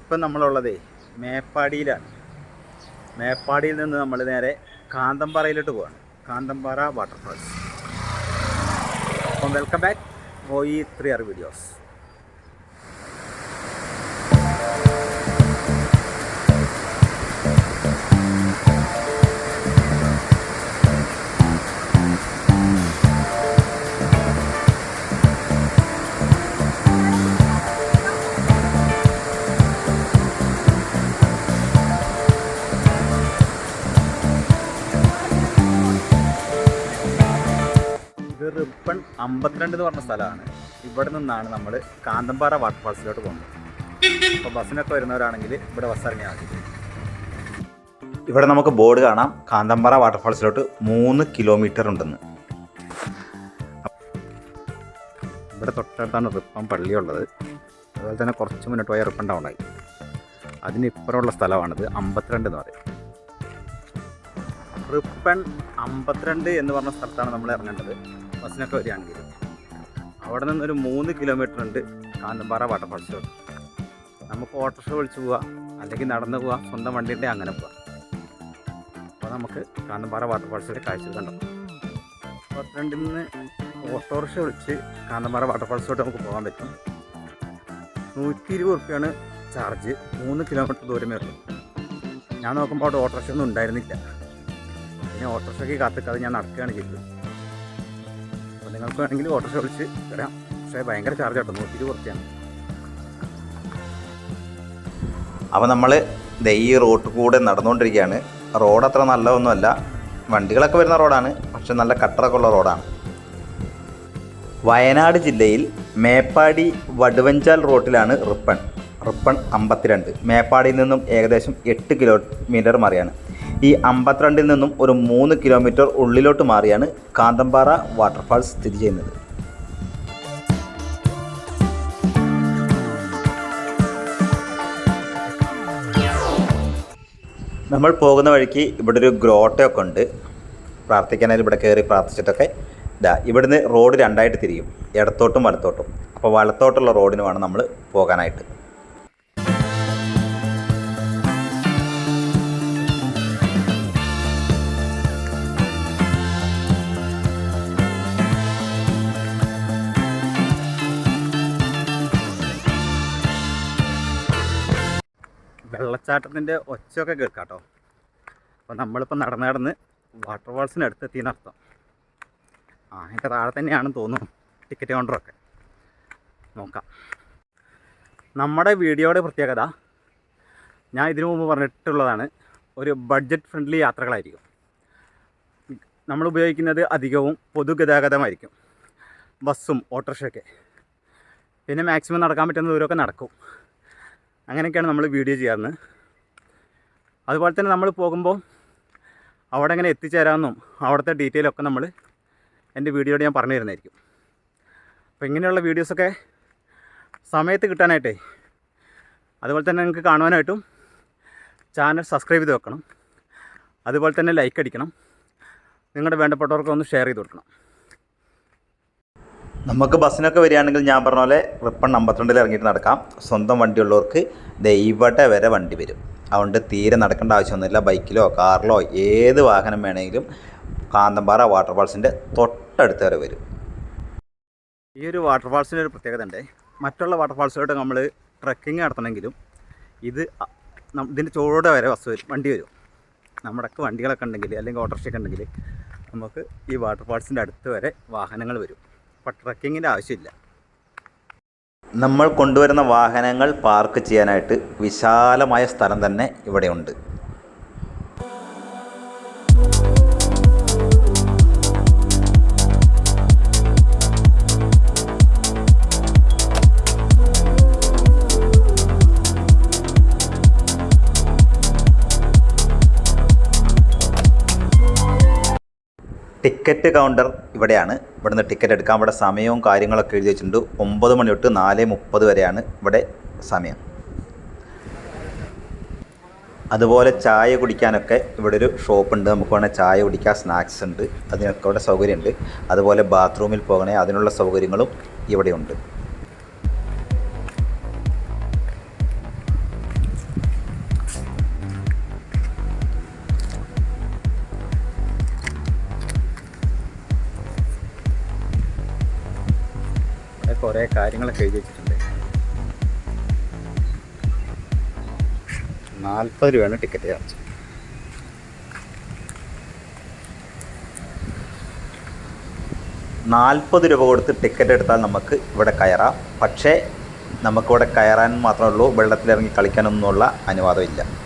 ഇപ്പം നമ്മളുള്ളതേ മേപ്പാടിയിലാണ്. മേപ്പാടിയിൽ നിന്ന് നമ്മൾ നേരെ കാന്തമ്പാറയിലോട്ട് പോവാണ്. കാന്തമ്പാറ വാട്ടർഫാൾസ് അപ്പം വെൽക്കം ബാക്ക് ഓ ഈ ത്രീ ആർ വീഡിയോസ് അമ്പത്തിരണ്ട് എന്ന് പറഞ്ഞ സ്ഥലമാണ്. ഇവിടെ നിന്നാണ് നമ്മൾ കാന്തമ്പാറ വാട്ടർഫാൾസിലോട്ട് പോകുന്നത്. അപ്പോൾ ബസ്സിനൊക്കെ വരുന്നവരാണെങ്കിൽ ഇവിടെ ബസ് ഇറങ്ങിയാൽ മതി. ഇവിടെ നമുക്ക് ബോർഡ് കാണാം. കാന്തമ്പാറ വാട്ടർഫാൾസിലോട്ട് മൂന്ന് കിലോമീറ്റർ ഉണ്ടെന്ന്. ഇവിടെ തൊട്ടടുത്താണ് റിപ്പം പള്ളിയുള്ളത്. അതുപോലെ തന്നെ കുറച്ച് മുന്നോട്ട് പോയ റിപ്പം ടൗണായി അതിന് ഇപ്പുറമുള്ള സ്ഥലമാണിത്. അമ്പത്തിരണ്ട് എന്ന് പറയും. റിപ്പൺ അമ്പത്തിരണ്ട് എന്ന് പറഞ്ഞ സ്ഥലത്താണ് നമ്മൾ ഇറങ്ങേണ്ടത്. ബസ്സിനൊക്കെ വരികയാണെങ്കിൽ. അവിടെ നിന്ന് ഒരു മൂന്ന് കിലോമീറ്റർ ഉണ്ട് കാന്തമ്പാറ വാട്ടർഫാൾസിലോട്ട് നമുക്ക് ഓട്ടോറിക്ഷ വിളിച്ച് പോവാം അല്ലെങ്കിൽ നടന്ന് പോവാം സ്വന്തം വണ്ടിയുടെ അങ്ങനെ പോവാം. അപ്പോൾ നമുക്ക് കാന്തമ്പാറ വാട്ടർഫാൾസിലെ കാഴ്ച കണ്ടു? അമ്പത്തിരണ്ടിൽ നിന്ന് ഓട്ടോറിക്ഷ വിളിച്ച് കാന്തമ്പാറ വാട്ടർഫാൾസിലോട്ട് നമുക്ക് പോകാൻ പറ്റും. നൂറ്റി ഇരുപത് റുപ്യാണ് ചാർജ് മൂന്ന് കിലോമീറ്റർ ദൂരമേ ഉള്ളൂ. ഞാൻ നോക്കുമ്പോൾ അവിടെ ഓട്ടോറിക്ഷ ഒന്നും ഉണ്ടായിരുന്നില്ല. പിന്നെ ഓട്ടോറിക്ഷയ്ക്ക് കാത്തിക്കാതെ ഞാൻ നടക്കുകയാണ് ചെയ്തത്. നിങ്ങൾക്ക് വേണമെങ്കിൽ ഓട്ടോറിക്ഷ വിളിച്ച് വരാം. പക്ഷേ ഭയങ്കര ചാർജ് കേട്ടോ നൂറ്റി റുപ്യാണ് അപ്പോൾ നമ്മൾ ഈ റോട്ട് കൂടെ നടന്നുകൊണ്ടിരിക്കുകയാണ്. റോഡ് അത്ര നല്ലതൊന്നുമല്ല. വണ്ടികളൊക്കെ വരുന്ന റോഡാണ് പക്ഷെ നല്ല കട്ടറൊക്കെ ഉള്ള റോഡാണ്. വയനാട് ജില്ലയിൽ മേപ്പാടി വടുവഞ്ചാൽ റോട്ടിലാണ് റിപ്പൺ. റിപ്പൺ അമ്പത്തിരണ്ട്. മേപ്പാടിയിൽ നിന്നും ഏകദേശം എട്ട് കിലോമീറ്റർ മാറിയാണ്. ഈ അമ്പത്തിരണ്ടിൽ നിന്നും ഒരു മൂന്ന് കിലോമീറ്റർ ഉള്ളിലോട്ട് മാറിയാണ് കാന്തമ്പാറ വാട്ടർഫാൾസ് സ്ഥിതി ചെയ്യുന്നത്. നമ്മൾ പോകുന്ന വഴിക്ക് ഇവിടെ ഒരു ഗ്രോട്ടയൊക്കെ ഉണ്ട്. പ്രാർത്ഥിക്കാനായി ഇവിടെ കയറി പ്രാർത്ഥിച്ചിട്ടൊക്കെ ഇതാ ഇവിടുന്ന് റോഡ് രണ്ടായിട്ട് തിരിയും ഇടത്തോട്ടും വലത്തോട്ടും. അപ്പോൾ വലത്തോട്ടുള്ള റോഡിന് വേണം നമ്മൾ പോകാനായിട്ട്. വെള്ളച്ചാട്ടത്തിന്റെ ഒച്ചയൊക്കെ കേൾക്കാട്ടോ. അപ്പോൾ നമ്മളിപ്പോൾ നടന്ന് നടന്ന് വാട്ടർഫാൾസിന് അടുത്തെത്തിയെന്ന് അർത്ഥം. ആ അതിന്റെ താഴെ തന്നെയാണെന്ന് തോന്നുന്നു. ടിക്കറ്റ് കൗണ്ടറൊക്കെ നോക്കാം. നമ്മുടെ വീഡിയോയുടെ പ്രത്യേകത ഞാൻ ഇതിനു മുമ്പ് പറഞ്ഞിട്ടുള്ളതാണ് ഒരു ബഡ്ജറ്റ് ഫ്രണ്ട്ലി യാത്രകളായിരിക്കും. നമ്മൾ ഉപയോഗിക്കുന്നത് അധികവും പൊതുഗതാഗതമായിരിക്കും. ബസ്സും ഓട്ടോറിക്ഷയൊക്കെ. പിന്നെ മാക്സിമം നടക്കാൻ പറ്റുന്ന ദൂരമൊക്കെ നടക്കും. അങ്ങനെയൊക്കെയാണ് നമ്മൾ വീഡിയോ ചെയ്യാറുന്നത് അതുപോലെ തന്നെ നമ്മൾ പോകുമ്പോൾ അവിടെ എങ്ങനെ എത്തിച്ചേരാമെന്നും അവിടുത്തെ ഡീറ്റെയിൽ ഒക്കെ നമ്മൾ എന്റെ വീഡിയോയിൽ ഞാൻ പറഞ്ഞു തരുന്നതായിരിക്കും. അപ്പോൾ ഇങ്ങനെയുള്ള വീഡിയോസൊക്കെ സമയത്ത് കിട്ടാനായിട്ടേ അതുപോലെ തന്നെ നിങ്ങൾക്ക് കാണുവാനായിട്ടും ചാനൽ സബ്സ്ക്രൈബ് ചെയ്ത് വെക്കണം. അതുപോലെ തന്നെ ലൈക്ക് അടിക്കണം. നിങ്ങളുടെ വേണ്ടപ്പെട്ടവർക്ക് ഒന്ന് ഷെയർ ചെയ്ത് കൊടുക്കണം. നമുക്ക് ബസ്സിനൊക്കെ വരികയാണെങ്കിൽ ഞാൻ പറഞ്ഞ പോലെ റിപ്പൺ അമ്പത്തിരണ്ടിൽ ഇറങ്ങിയിട്ട് നടക്കാം. സ്വന്തം വണ്ടിയുള്ളവർക്ക് ദേ ഇവിടെ വരെ വണ്ടി വരും. അതുകൊണ്ട് തീരെ നടക്കേണ്ട ആവശ്യമൊന്നുമില്ല. ബൈക്കിലോ കാറിലോ ഏത് വാഹനം വേണമെങ്കിലും കാന്തമ്പാറ വാട്ടർഫാൾസിന്റെ തൊട്ടടുത്ത് വരെ വരും. ഈ ഒരു വാട്ടർഫാൾസിന്റെ ഒരു പ്രത്യേകത ഉണ്ട്. മറ്റുള്ള വാട്ടർഫാൾസിലോട്ട് നമ്മൾ ട്രക്കിംഗ് നടത്തണമെങ്കിലും ഇത് ഇതിന്റെ ചുവടെ വരെ ബസ് വരും വണ്ടി വരും. നമ്മുടെയൊക്കെ വണ്ടികളൊക്കെ ഉണ്ടെങ്കിൽ അല്ലെങ്കിൽ ഓട്ടോറിക്ഷയൊക്കെ ഉണ്ടെങ്കിൽ നമുക്ക് ഈ വാട്ടർഫാൾസിന്റെ അടുത്ത് വരെ വാഹനങ്ങൾ വരും. ട്രക്കിങ്ങിന്റെ ആവശ്യമില്ല. നമ്മൾ കൊണ്ടുവരുന്ന വാഹനങ്ങൾ പാർക്ക് ചെയ്യാനായിട്ട് വിശാലമായ സ്ഥലം തന്നെ ഇവിടെയുണ്ട്. ടിക്കറ്റ് കൗണ്ടർ ഇവിടെയാണ്. ഇവിടുന്ന് ടിക്കറ്റ് എടുക്കാം ഇവിടെ സമയവും കാര്യങ്ങളൊക്കെ എഴുതി വെച്ചിട്ടുണ്ട്. ഒമ്പത് മണി തൊട്ട് നാല് മുപ്പത് വരെയാണ് ഇവിടെ സമയം. അതുപോലെ ചായ കുടിക്കാനൊക്കെ ഇവിടെ ഒരു ഷോപ്പ് ഉണ്ട്. നമുക്ക് വേണമെങ്കിൽ ചായ കുടിക്കാൻ സ്നാക്സ് ഉണ്ട്. അതിനൊക്കെ ഇവിടെ സൗകര്യമുണ്ട്. അതുപോലെ ബാത്റൂമിൽ പോകണേ അതിനുള്ള സൗകര്യങ്ങളും ഇവിടെയുണ്ട് കുറേ കാര്യങ്ങളൊക്കെ എഴുതി വെച്ചിട്ടുണ്ട്. നാൽപ്പത് രൂപയാണ് ടിക്കറ്റ് ചാർജ് നാൽപ്പത് രൂപ കൊടുത്ത് ടിക്കറ്റ് എടുത്താൽ നമുക്ക് ഇവിടെ കയറാം. പക്ഷേ നമുക്കിവിടെ കയറാൻ മാത്രമേ ഉള്ളൂ. വെള്ളത്തിലിറങ്ങി കളിക്കാനൊന്നുമുള്ള അനുവാദമില്ല.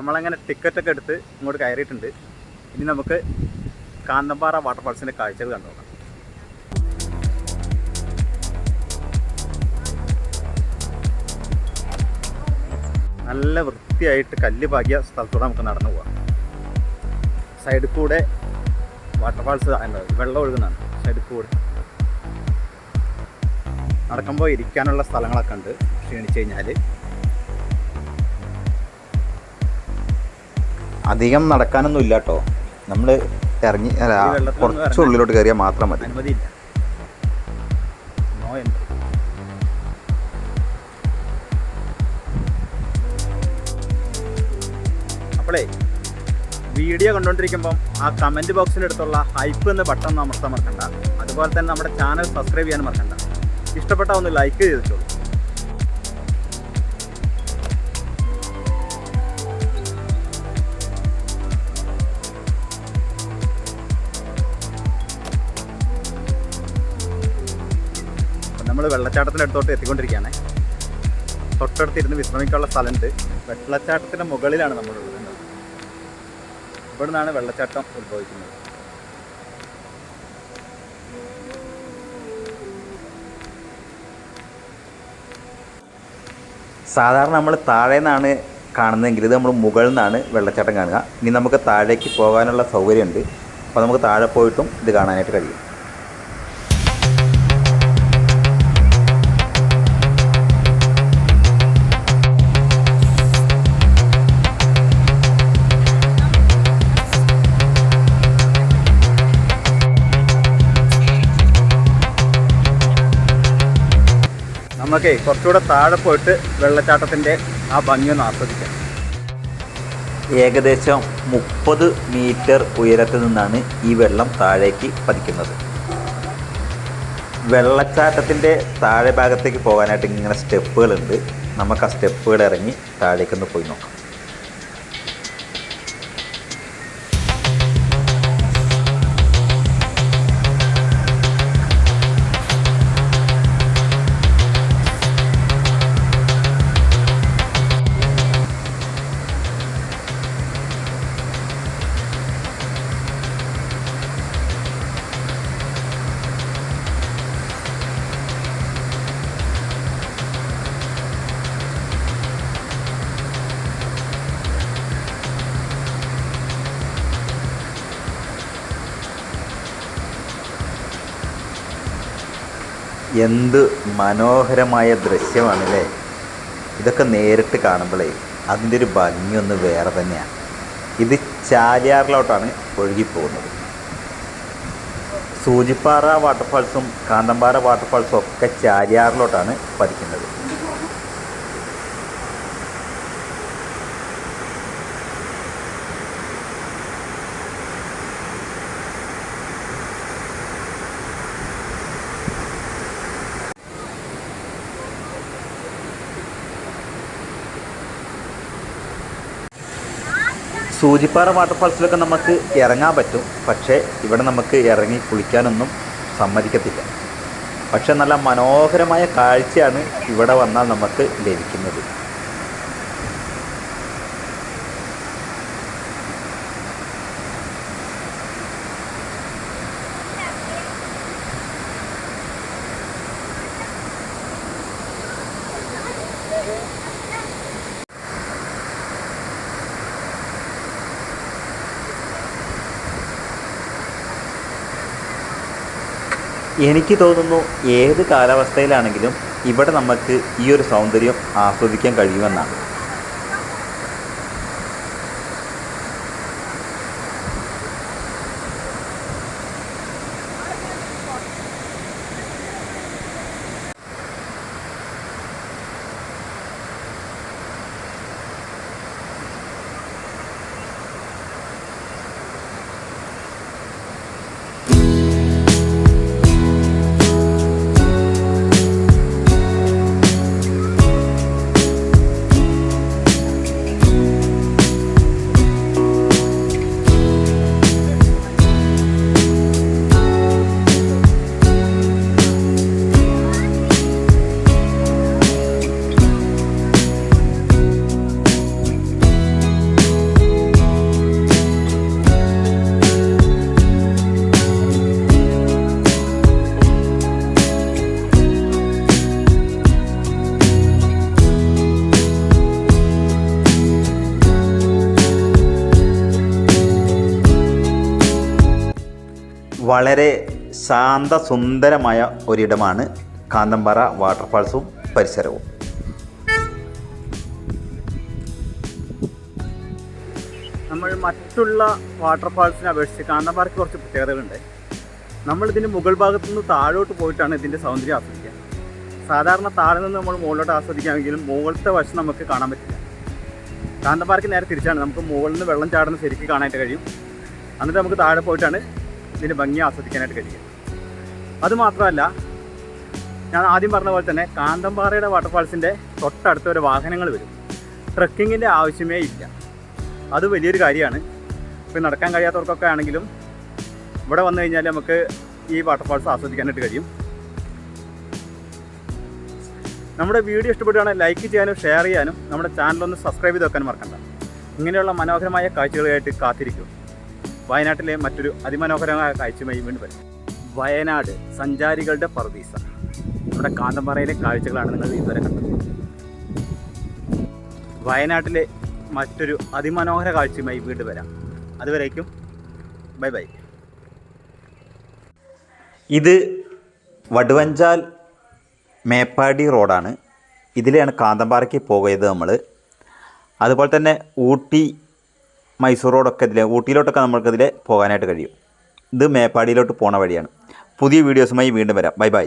നമ്മളങ്ങനെ ടിക്കറ്റൊക്കെ എടുത്ത് ഇങ്ങോട്ട് കയറിയിട്ടുണ്ട്. ഇനി നമുക്ക് കാന്തമ്പാറ വാട്ടർഫാൾസിന്റെ കാഴ്ചകൾ കണ്ടുപോകാം നല്ല വൃത്തിയായിട്ട് കല്ല് പാകിയ സ്ഥലത്തൂടെ നമുക്ക് നടന്നു പോകാം സൈഡിൽ കൂടെ വാട്ടർഫാൾസ് വെള്ളം ഒഴുകുന്നതാണ്. സൈഡിൽ കൂടെ. നടക്കുമ്പോൾ ഇരിക്കാനുള്ള സ്ഥലങ്ങളൊക്കെ ഉണ്ട്. ക്ഷീണിച്ച് കഴിഞ്ഞാൽ അധികം നടക്കാനൊന്നും ഇല്ല കേട്ടോ നമ്മൾ ഇറങ്ങി അല്ല, കുറച്ചുള്ളിലോട്ട് കുറച്ച് ഉള്ളിലോട്ട് കയറിയാൽ മാത്രം മതി. അപ്പളേ വീഡിയോ കണ്ടുകൊണ്ടിരിക്കുമ്പം ആ കമന്റ് ബോക്സിനടുത്തുള്ള ഹൈപ്പ് എന്ന ബട്ടൺ അമർത്താൻ മറക്കണ്ട അതുപോലെ തന്നെ നമ്മുടെ ചാനൽ സബ്സ്ക്രൈബ് ചെയ്യാൻ മറക്കണ്ട. ഇഷ്ടപ്പെട്ട ഒന്ന് ലൈക്ക് ചെയ്തിട്ടോളൂ നമ്മൾ വെള്ളച്ചാട്ടത്തിന്റെ അടുത്തോട്ട് എത്തിക്കൊണ്ടിരിക്കുകയാണ്. തൊട്ടടുത്ത് ഇരുന്ന് വിശ്രമിക്കാനുള്ള സ്ഥലമുണ്ട്. വെള്ളച്ചാട്ടത്തിന്റെ മുകളിലാണ് നമ്മളുള്ളത്? ഇവിടെ നിന്നാണ് വെള്ളച്ചാട്ടം ഉത്ഭവിക്കുന്നത്. സാധാരണ നമ്മൾ താഴെ നിന്നാണ് കാണുന്നതെങ്കിൽ ഇത് നമ്മൾ മുകളിൽ നിന്നാണ് വെള്ളച്ചാട്ടം കാണുക. ഇനി നമുക്ക് താഴേക്ക് പോകാനുള്ള സൗകര്യമുണ്ട്. അപ്പോൾ നമുക്ക് താഴെ പോയിട്ടും ഇത് കാണാനായിട്ട് കഴിയും. നമുക്ക് കുറച്ചുകൂടെ താഴെ പോയിട്ട് വെള്ളച്ചാട്ടത്തിന്റെ ആ ഭംഗി ഒന്ന് ആസ്വദിക്കാം. ഏകദേശം മുപ്പത് മീറ്റർ ഉയരത്തിൽ നിന്നാണ് ഈ വെള്ളം താഴേക്ക് പതിക്കുന്നത്. വെള്ളച്ചാട്ടത്തിന്റെ താഴെ ഭാഗത്തേക്ക് പോകാനായിട്ട് ഇങ്ങനെ സ്റ്റെപ്പുകളുണ്ട്. നമുക്ക് ആ സ്റ്റെപ്പുകൾ ഇറങ്ങി താഴേക്കൊന്ന് പോയി നോക്കാം. എന്ത് മനോഹരമായ ദൃശ്യമാണല്ലേ? ഇതൊക്കെ നേരിട്ട് കാണുമ്പോഴേ അതിന്റെ ഒരു ഭംഗിയൊന്ന് വേറെ തന്നെയാണ് ഇത് ചാലിയാറിലോട്ടാണ് ഒഴുകിപ്പോകുന്നത്. സൂചിപ്പാറ വാട്ടർഫാൾസും കാന്തമ്പാറ വാട്ടർഫാൾസും ഒക്കെ ചാലിയാറിലോട്ടാണ് പതിക്കുന്നത്. സൂചിപ്പാറ വാട്ടർഫാൾസിലൊക്കെ നമുക്ക് ഇറങ്ങാൻ പറ്റും. പക്ഷേ ഇവിടെ നമുക്ക് ഇറങ്ങി കുളിക്കാനൊന്നും സമ്മതിക്കത്തില്ല. പക്ഷെ നല്ല മനോഹരമായ കാഴ്ചയാണ് ഇവിടെ വന്നാൽ നമുക്ക് ലഭിക്കുന്നത്. എനിക്ക് തോന്നുന്നു ഏത് കാലാവസ്ഥയിലാണെങ്കിലും ഇവിടെ നമുക്ക് ഈ ഒരു സൗന്ദര്യം ആസ്വദിക്കാൻ കഴിയുമെന്നാണ്. വളരെ ശാന്ത സുന്ദരമായ ഒരിടമാണ് കാന്തമ്പാറ വാട്ടർഫാൾസും പരിസരവും. നമ്മൾ മറ്റുള്ള വാട്ടർഫാൾസിനെ അപേക്ഷിച്ച് കാന്തമ്പാറയ്ക്ക് കുറച്ച് പ്രത്യേകതകളുണ്ട്. നമ്മൾ ഇതിന്റെ മുകൾ ഭാഗത്തു നിന്ന് താഴോട്ട് പോയിട്ടാണ് ഇതിന്റെ സൗന്ദര്യം ആസ്വദിക്കുക സാധാരണ താഴെ നിന്ന് നമ്മൾ മുകളിലോട്ട് ആസ്വദിക്കാമെങ്കിലും മുകളിലത്തെ വശം നമുക്ക് കാണാൻ പറ്റില്ല. കാന്തമ്പാറയ്ക്ക് നേരെ തിരിച്ചാണ്. നമുക്ക് മുകളിൽ നിന്ന് വെള്ളം ചാടുന്ന ശരിക്കും കാണാനായിട്ട് കഴിയും. എന്നിട്ട് നമുക്ക് താഴെ പോയിട്ടാണ് ഇതിന്റെ ഭംഗി ആസ്വദിക്കാനായിട്ട് കഴിയും അതുമാത്രമല്ല ഞാൻ ആദ്യം പറഞ്ഞ പോലെ തന്നെ കാന്തംപാറയുടെ വാട്ടർഫാൾസിന്റെ തൊട്ടടുത്ത് ഒരു വാഹനങ്ങൾ വരും. ട്രക്കിങ്ങിന്റെ ആവശ്യമേ ഇല്ല. അത് വലിയൊരു കാര്യമാണ്. ഇപ്പോൾ നടക്കാൻ കഴിയാത്തവർക്കൊക്കെ ആണെങ്കിലും ഇവിടെ വന്നു കഴിഞ്ഞാൽ നമുക്ക് ഈ വാട്ടർഫാൾസ് ആസ്വദിക്കാനായിട്ട് കഴിയും. നമ്മുടെ വീഡിയോ ഇഷ്ടപ്പെടുകയാണെങ്കിൽ ലൈക്ക് ചെയ്യാനും ഷെയർ ചെയ്യാനും നമ്മുടെ ചാനലൊന്ന് സബ്സ്ക്രൈബ് ചെയ്ത് വെക്കാൻ മറക്കണ്ട. ഇങ്ങനെയുള്ള മനോഹരമായ കാഴ്ചകളായിട്ട് കാത്തിരിക്കും. വയനാട്ടിലെ മറ്റൊരു അതിമനോഹരമായ കാഴ്ചയുമായി വീണ്ടും വരും. വയനാട് സഞ്ചാരികളുടെ പർദീസ നമ്മുടെ കാന്തമ്പാറയിലെ കാഴ്ചകളാണ് നിങ്ങൾ ഇതുവരെ കണ്ടത്. വയനാട്ടിലെ മറ്റൊരു അതിമനോഹര കാഴ്ചയുമായി വീണ്ടും വരാം. അതുവരേക്കും ബൈ ബൈ. ഇത് വടുവഞ്ചാൽ മേപ്പാടി റോഡാണ്. ഇതിലെയാണ് കാന്തമ്പാറയ്ക്ക് പോയത് നമ്മൾ അതുപോലെ തന്നെ ഊട്ടി മൈസൂർ റോഡൊക്കെ ഇതിലെ ഊട്ടിയിലോട്ടൊക്കെ നമുക്കിതിൽ പോകാനായിട്ട് കഴിയും. ഇത് മേപ്പാടിയിലോട്ട് പോണ വഴിയാണ്. പുതിയ വീഡിയോസുമായി വീണ്ടും വരാം. Bye bye.